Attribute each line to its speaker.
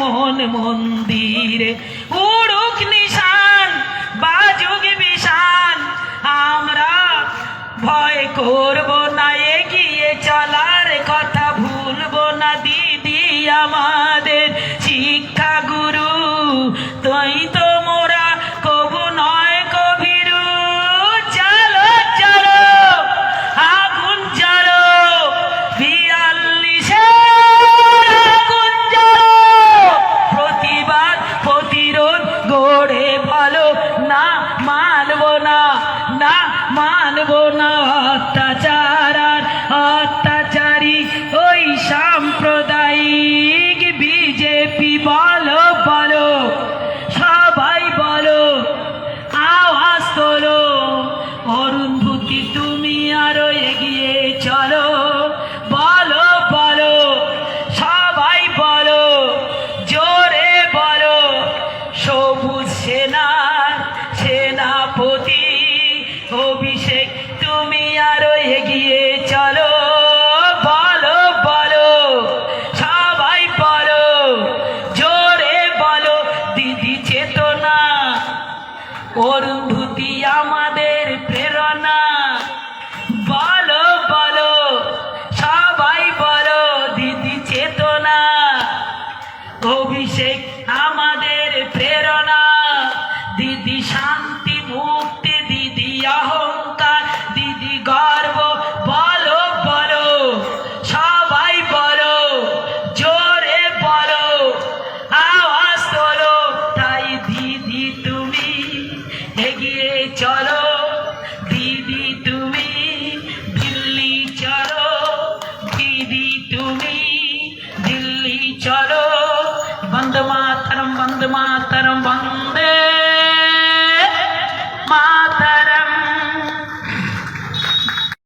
Speaker 1: মোহন মন্দিরে। উড়ুক নিশান, বাজুক বিশান। আমরা ভয় করব না, এগিয়ে চলার কথা ভুলবো না। দিদি আমার অনুভূতি আমাদের প্রেরণা। বলো বলো, সবাই বলো দিদি চেতনা। অভিষেক আমাদের প্রেরণা। দিদি শান্তি, মুক্তি চলো দিদি তুমি দিল্লি চলো দিদি তুমি দিল্লি চলো। বন্দে মাতরম বন্দে মাতরম বন্দে